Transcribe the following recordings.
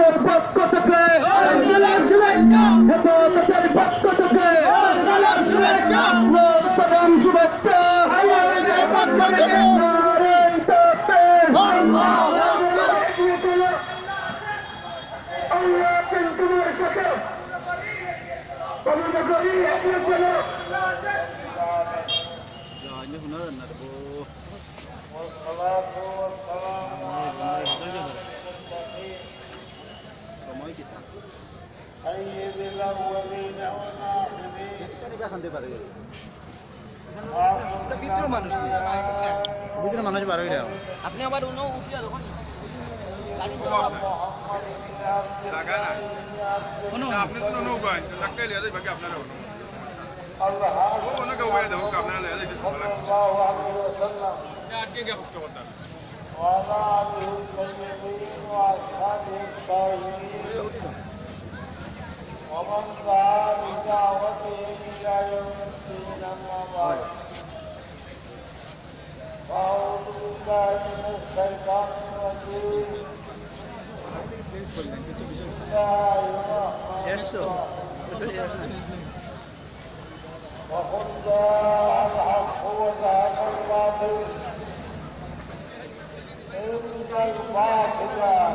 হেফাজতের পক্ষ থেকে سيد الأولين والآخرين ভিতরে মানুষ বার হয়ে আপনি আবার উনো উঠিয়া দেখুন আপনি তো নৌকা লাগাই লিয়া যাই বাকি আপনারা হলো ওনাকে ওয়ে দাও আপনারা লিয়া যাই صلى الله عليه وسلم আটকে গিয়ে কষ্ট করতে وعلى آله الطيبين وأصحابه الطاهرين ومن دعا بدعوته إلى يوم الدين أما بعد أعوذ بالله من الشيطان الرجيم بسم الله الرحمن الرحيم وقل جاء الحق وزهق الباطل إن الباطل كان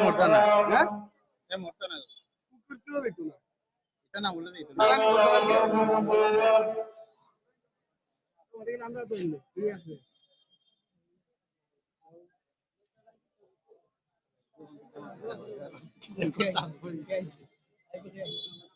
মোটা না মোটা না এটা না বলে দিই আমরা তো ঠিক আছে মামা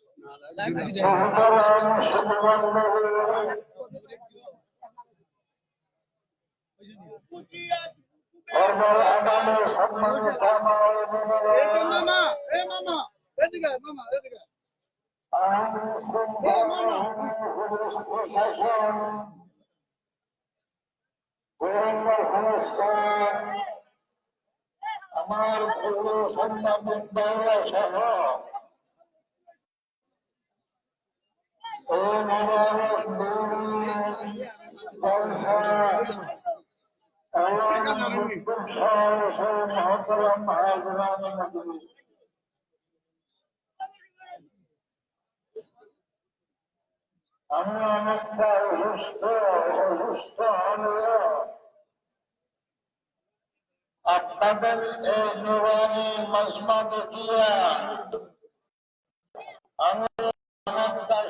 আমার পুরো সন্তানের দৌড়া সহ আমি অনেকটা অসুস্থ অসুস্থ হলেও আপনাদের এই নুরানি মজমা দেখিয়া আমি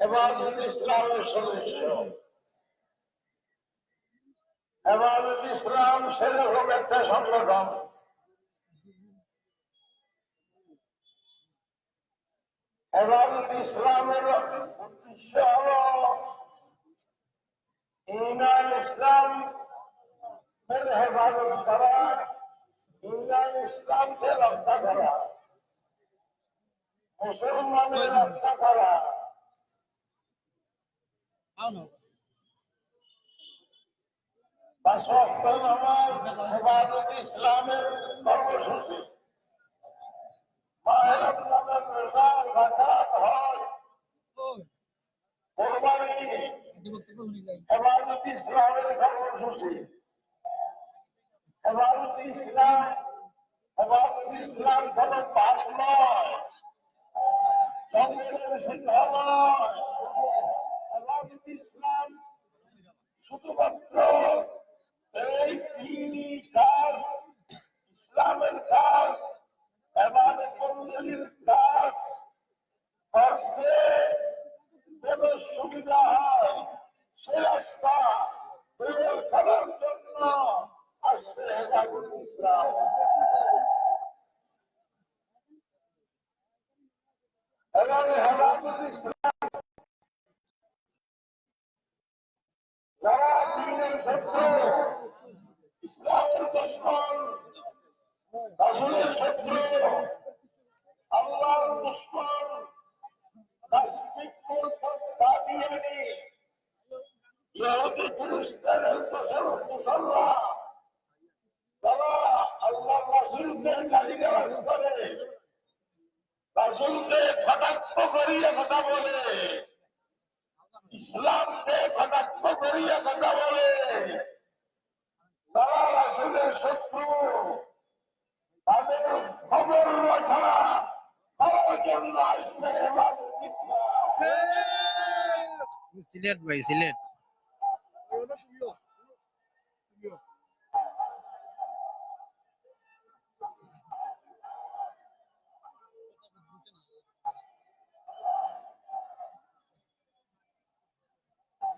হেফাজত ইসলামের সদস্য হেফাজত ইসলাম সেরকম একটা সংগঠন হেফাজত ইসলামের উদ্দেশ্য হল ইমান ইসলাম এর হেফাজত করা? ইমান ইসলামকে রক্ষা করা? মুসলমানের রক্ষা করা ইসলামের কর্মসূচি। মায়ের রোজা কোরবানি হেফাজত ইসলামের কর্মসূচি হেফাজত ইসলাম হেফাজত ইসলাম কোন পাপ নয়। ইসলাম শুধুমাত্র এই তিনই কাজ ইসলামের কাজ এবং বন্দীর কাজ করতে যেন সুবিধা হয় সে রাস্তা তৈরি করার জন্য আসছে হেফাজত ইসলাম। কথা বলে। ইসলামকে কটাক্ষ করিয়া কথা বলে। তারা রাসুলের শত্রু। তাদের খবর রাখা। তার জন্য আসলে সিলেট ভাই সিলেট।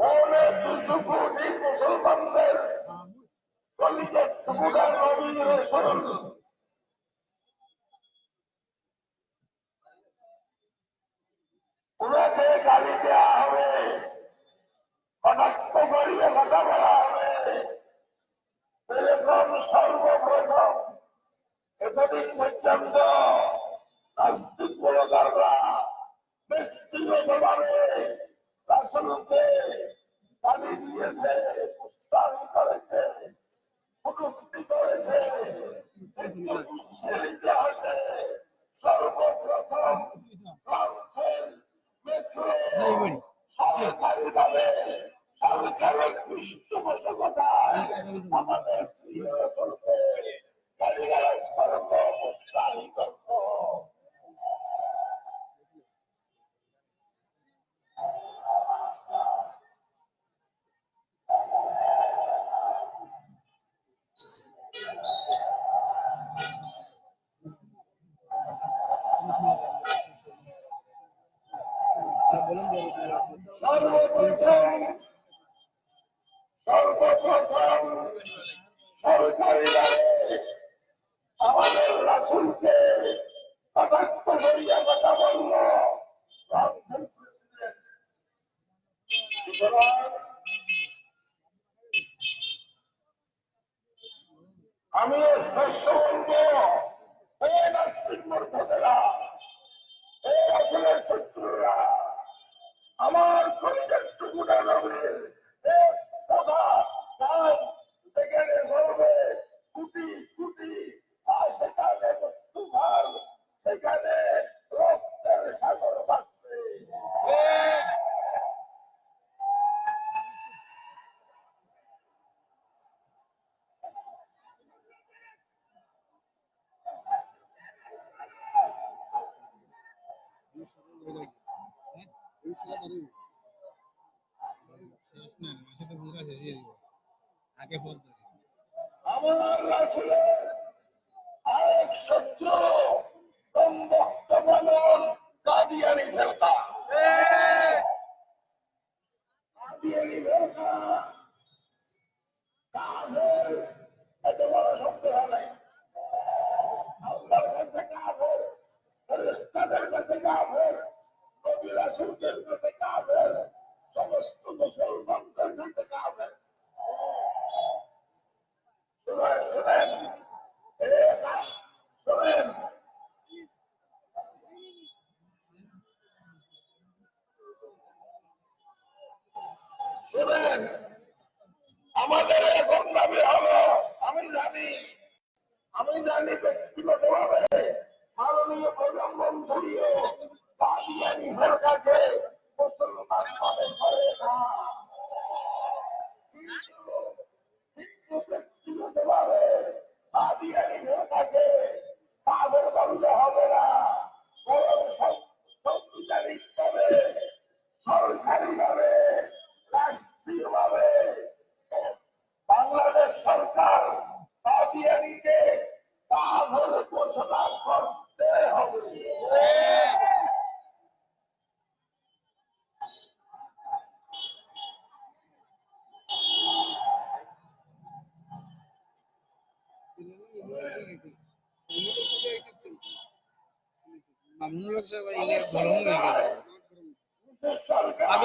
পৌনে দুশো কোটি মুসলমানদের কলিজের টুকরা নবী রসুল সরকারিভাবে সরকারের পৃষ্ঠপোষকতায় আমাদের প্রিয় রসলকে গালিগালাজ করব উস্তাদি করব সর্বপ্রথম সর্বপ্রথম সরকারিভাবে আমাদের রাসুলকে কটাক্ষ করিয়া কথা বলল ফ্রান্সের প্রেসিডেন্ট। সুতরাং আমি স্পষ্ট বলব হে নাস্তিক মর্যাদারা হে আসলের শত্রুরা আমার পরিবার টুকুরা নবী আগে ফোন আমার রাসুলের আরেক শত্রু সম্ভক্ত বলন কাদিয়ানি ফেরকা কাদিয়ানি ফেরকা কাফের এত বড় শব্দ হবে আল্লাহর কাছে কাফের ফেরেশতাদের কাছে কাফের নবী রাসূলদের কাছে কাফের সমস্ত মুসলমানদের কাছে কাফের শুনেন না শুনেন শুনেন আমাদের এখন দাবি হলো আমি জানি আমি জানি ব্যক্তিগতভাবে মাননীয় প্রধানমন্ত্রীও কাদিয়ানি ফেরকাকে মুসলমান মনে করে না কিন্তু কিন্তু ব্যক্তিগতভাবে কাদিয়ানি ফেরকাকে তাদের বললে হবে না বরং রাষ্ট্রীয়ভাবে বাংলাদেশ সরকার কাদিয়ানিকে ইনে গরম হয়ে গেল সরকার পাগল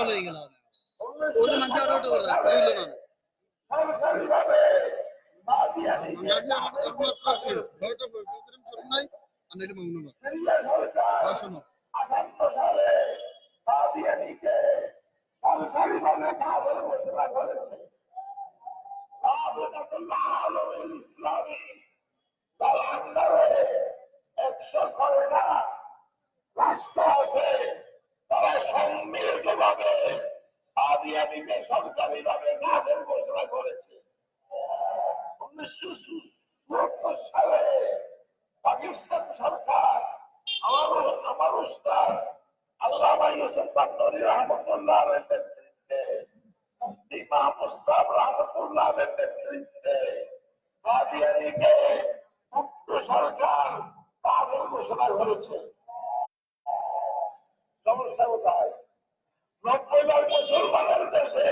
হয়ে গেল ও তো মানুষ আরও ওটা করে কইলো না সরকারিভাবে সরকার কাফের ঘোষণা করেছে উনিশশো চুয়াত্তর সালে পাকিস্তান সরকার আমার আমার উস্তাদ আল্লামা ইউসুফ বান্নরি রহমতুল্লাহ নেতৃত্বে মুফতি মাহমুদ সাহেব রহমতুল্লাহ নেতৃত্বে কাদিয়ানিকে মুক্ত সরকার করেছে সমস্যা কোথায় নব্বই ভাগ মুসলমানের দেশে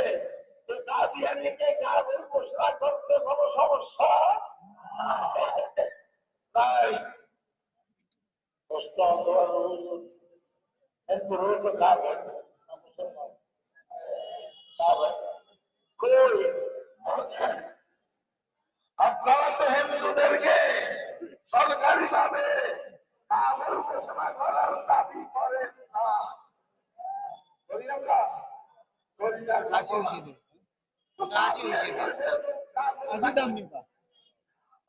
কাদিয়ানিকে কাদের ঘোষণা করতে কোনো সমস্যা তাই প্রশ্ন অথবা কিন্তু রুজু খাবেন মুসলমান কই আপনারা তো হিন্দুদেরকে সরকারি ভাবে কাবের ঘোষণা করার দাবি করেন না করি আমরা করি না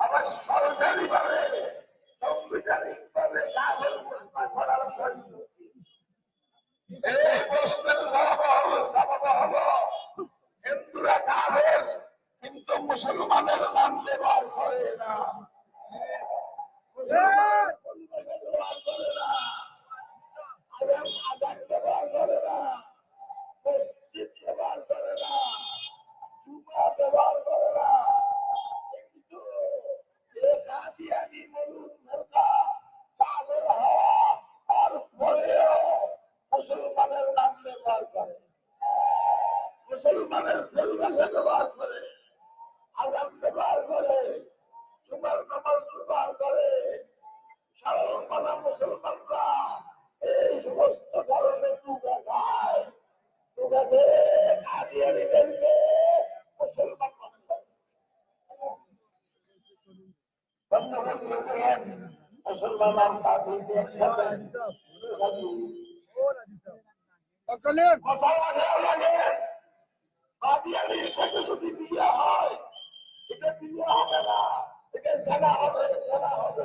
আবার সরকারি ভাবে সাংবিধানিক ভাবে কাবের করার জন্য এই প্রশ্নের জবাব হলো হিন্দুরা কাবের কিন্তু মুসলমানের নাম ব্যবহার করে না পরিবেশে ব্যবহার করে না আগাম আজান ব্যবহার করে না মসজিদ ব্যবহার করে না জুমা ব্যবহার করে না কিন্তু এ কাদিয়ানি মলুন নেতা কাবের হওয়া আর পরেও মুসলমানের নাম ব্যবহার করে মুসলমানের পরিবেশে ব্যবহার করে আজান ব্যবহার করে জুমার নামাজ ব্যবহার করে সাধারণ মানা মুসলমানরা এই সমস্ত ধরনের টুকা খায় টুকা খেয়ে কাদিয়ানিদেরকে মুসলমান মনে করে ধন্যবাদ দিয়েছেন মুসলমান আর কাদিয়ানি একসাথে অকলেন মশালা খেয়াল রাখেন কাদিয়ানির সাথে যদি বিয়ে হয় এটা বিয়ে হবে না এটা জানা হবে জানা হবে।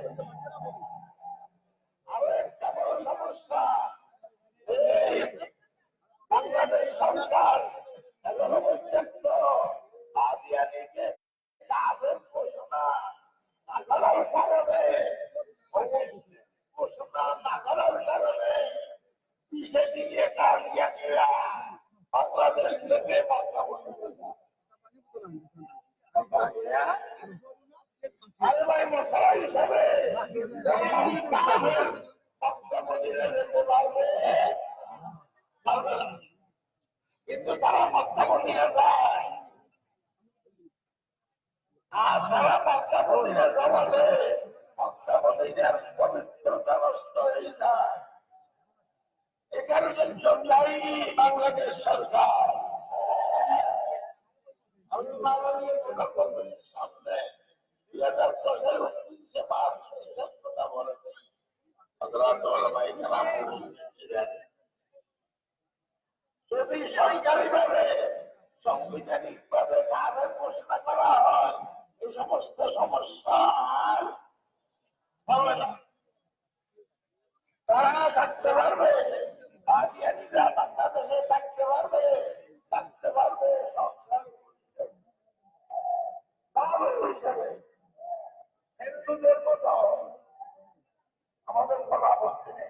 আরও একটা বড় সমস্যা বাংলাদেশ সরকার এখনও ঘোষণা না করার কারণে ঘোষণা না করার প্রকল্পের ভাবে দুই হাজার ছয় ঘোষণা করা হয় এই সমস্ত সমস্যা তারা থাকতে পারবে আমাদের কোনো বলা নেই।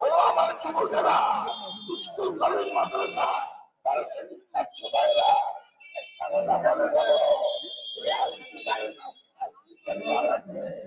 ও আমার যুবকেরা স্কুল কলেজ মাদ্রাসা তারা সেটি ছাত্র ভাইরা তারা বলে বলো আসতে পারে না আসতে পারে না